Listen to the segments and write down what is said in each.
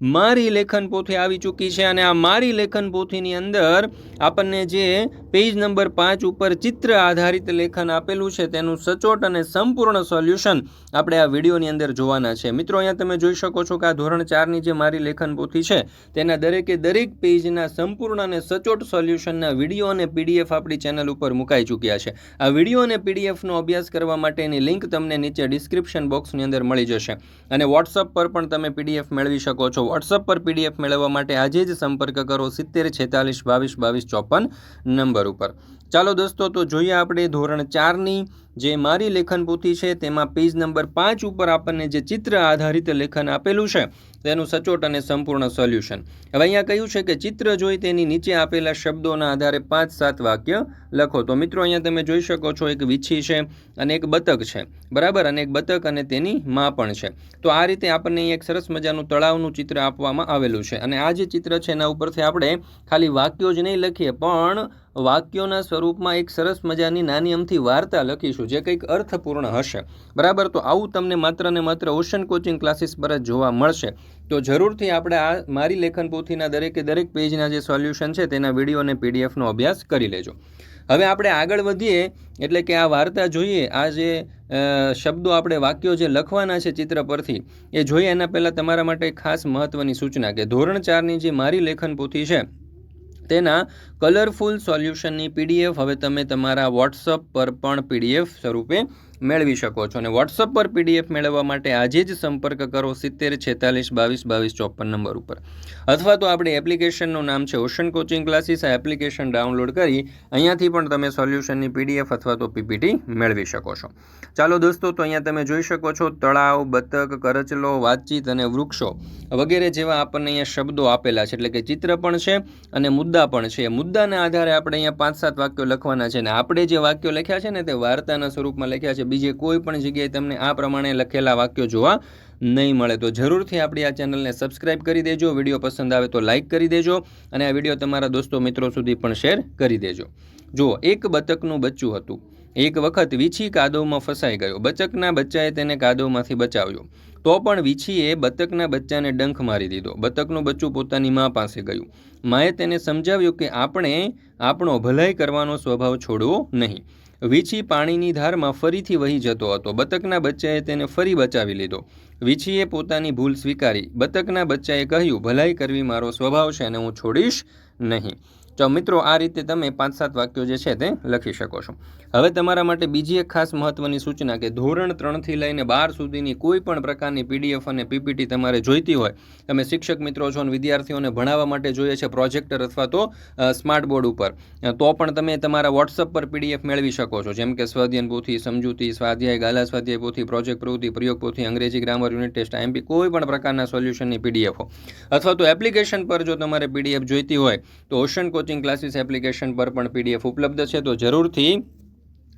મારી લેખન પોથી આવી ચૂકી છે અને આ મારી લેખન પોથીની અંદર આપણને જે પેજ નંબર પાંચ ઉપર ચિત્ર આધારિત લેખન આપેલું છે, તેનું સચોટ અને સંપૂર્ણ સોલ્યુશન આપણે આ વિડીયોની અંદર જોવાના છે. મિત્રો, અહીંયા તમે જોઈ શકો છો કે આ ધોરણ ચારની જે મારી લેખન પોથી છે, તેના દરેકે દરેક પેજના સંપૂર્ણ અને સચોટ સોલ્યુશનના વીડિયો અને પીડીએફ આપણી ચેનલ ઉપર મુકાઈ ચૂક્યા છે. આ વીડિયો અને પીડીએફનો અભ્યાસ કરવા માટેની લિંક તમને નીચે ડિસ્ક્રિપ્શન બોક્સની અંદર મળી જશે. અને વોટ્સઅપ પર પણ તમે પીડીએફ મેળવી શકો છો. વોટ્સઅપ પર પીડીએફ મેળવવા માટે આજે જ સંપર્ક કરો સિત્તેર છેતાલીસ બાવીસ બાવીસ ચોપન નંબર ઉપર. ચાલો દોસ્તો, તો જોઈએ આપણે ધોરણ ચારની જે મારી લેખન પોથી છે, તેમાં પેજ નંબર પાંચ ઉપર આપણને જે ચિત્ર આધારિત લેખન આપેલું છે, તેનું સચોટ અને સંપૂર્ણ સોલ્યુશન. હવે અહીંયા કહ્યું છે કે ચિત્ર જોઈ તેની નીચે આપેલા શબ્દોના આધારે પાંચ સાત વાક્ય લખો. તો મિત્રો, અહીંયા તમે જોઈ શકો છો એક વીછી છે અને એક બતક છે. બરાબર? અને એક બતક અને તેની માં પણ છે. તો આ રીતે આપણને એક સરસ મજાનું તળાવનું ચિત્ર આપવામાં આવેલું છે. અને આ જે ચિત્ર છે, એના ઉપરથી આપણે ખાલી વાક્યો જ નહીં લખીએ, પણ વાક્યોના સ્વરૂપમાં એક સરસ મજાની નાની અમથી વાર્તા લખીશું, જે કંઈક અર્થપૂર્ણ હશે. બરાબર? તો આવું તમને માત્ર ને માત્ર ઓશન કોચિંગ ક્લાસીસ પર જ જોવા મળશે. તો જરૂરથી આપણે આ મારી લેખન પોથીના દરેકે દરેક પેજના જે સોલ્યુશન છે તેના વીડિયો અને પીડીએફનો અભ્યાસ કરી લેજો. હવે આપણે આગળ વધીએ, એટલે કે આ વાર્તા જોઈએ, આ જે શબ્દો આપણે વાક્યો જે લખવાના છે ચિત્ર પરથી, એ જોઈએ એના પહેલાં તમારા માટે ખાસ મહત્ત્વની સૂચના કે ધોરણ ચારની જે મારી લેખન પોથી છે તેના કલરફુલ સોલ્યુશનની પીડીએફ હવે તમે તમારા વોટ્સઅપ પર પણ પીડીએફ સ્વરૂપે મેળવી શકો છો અને વોટ્સઅપ પર પીડીએફ મેળવવા માટે આજે જ સંપર્ક કરો સિત્તેર, છેતાલીસ, બાવીસ બાવીસ, ચોપન નંબર ઉપર. અથવા તો આપણી એપ્લિકેશનનું નામ છે ઓશન કોચિંગ ક્લાસીસ આ એપ્લિકેશન ડાઉનલોડ કરી અહીંયાથી પણ તમે સોલ્યુશનની પીડીએફ અથવા તો પીપીટી મેળવી શકો છો. ચાલો દોસ્તો, તો અહીંયા તમે જોઈ શકો છો તળાવ, બતક, કરચલો, વાતચીત અને વૃક્ષો વગેરે જેવા આપણને અહીંયા શબ્દો આપેલા છે. એટલે કે ચિત્ર પણ છે અને મુદ્દા પણ છે. મુદ્દાના આધારે આપણે અહીંયા પાંચ, સાત વાક્યો લખવાના છે અને આપણે જે વાક્યો લખ્યા છે ને તે વાર્તાના સ્વરૂપમાં લખ્યા છે. બીજે કોઈ પણ જગ્યાએ તમને આ પ્રમાણે લખેલા વાક્યો જોવા નહીં મળે. તો જરૂરથી આપણી આ ચેનલને સબસ્ક્રાઇબ કરી દેજો, વીડિયો પસંદ આવે તો લાઇક કરી દેજો અને આ વીડિયો તમારા દોસ્તો મિત્રો સુધી પણ શેર કરી દેજો. જુઓ, એક બતકનું બચ્ચું હતું. એક વખત વીછી કાદવમાં ફસાઈ ગયો. બચકના બચ્ચાએ તેને કાદવમાંથી બચાવ્યો. તો પણ વીછીએ બતકના બચ્ચાને ડંખ મારી દીધો. બતકનું બચ્ચું પોતાની મા પાસે ગયું. માએ તેને સમજાવ્યું કે આપણે આપણો ભલાઈ કરવાનો સ્વભાવ છોડવો નહીં. વીછી પાણીની ધારમાં ફરીથી વહી જતો હતો. બતકના બચ્ચાએ તેને ફરી બચાવી લીધો. વીછીએ પોતાની ભૂલ સ્વીકારી. બતકના બચ્ચાએ કહ્યું, ભલાઈ કરવી મારો સ્વભાવ છે અને હું છોડીશ નહીં. તો મિત્રો, આ રીતે તમે પાંચ સાત વાક્યો જે છે તે લખી શકો છો. હવે તમારા માટે બીજી એક ખાસ મહત્વની સૂચના કે ધોરણ ત્રણથી લઈને બાર સુધીની કોઈ પણ પ્રકારની પીડીએફ અને પીપીટી તમારે જોઈતી હોય, તમે શિક્ષક મિત્રો છો અને વિદ્યાર્થીઓને ભણાવવા માટે જોઈએ છે પ્રોજેક્ટર અથવા તો સ્માર્ટ બોર્ડ ઉપર. તો પણ તમે તમારા વોટ્સઅપ પર પીડીએફ મેળવી શકો છો. જેમ કે સ્વાધ્યન પોથી, સમજૂતી, સ્વાધ્યાય, ગાલા સ્વાધ્યાય પોથી, પ્રોજેક્ટ પ્રવૃત્તિ, પ્રયોગ પોથી, અંગ્રેજી ગ્રામર, યુનિટ ટેસ્ટ આઈએમપી કોઈ પણ પ્રકારના સોલ્યુશનની પીડીએફો અથવા તો એપ્લિકેશન પર જો તમારે પીડીએફ જોઈતી હોય, તો ઓશન કોચિંગ ક્લાસીસ એપ્લિકેશન પર પણ પીડીએફ ઉપલબ્ધ છે. તો જરૂરથી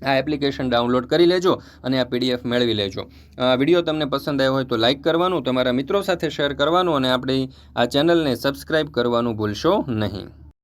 આ એપ્લિકેશન ડાઉનલોડ કરી લેજો અને આ પીડીએફ મેળવી લેજો. આ વીડિયો તમને પસંદ આવ્યો હોય તો લાઇક કરવાનું, તમારા મિત્રો સાથે શેર કરવાનું અને આપણી આ ચેનલને સબસ્ક્રાઈબ કરવાનું ભૂલશો નહીં.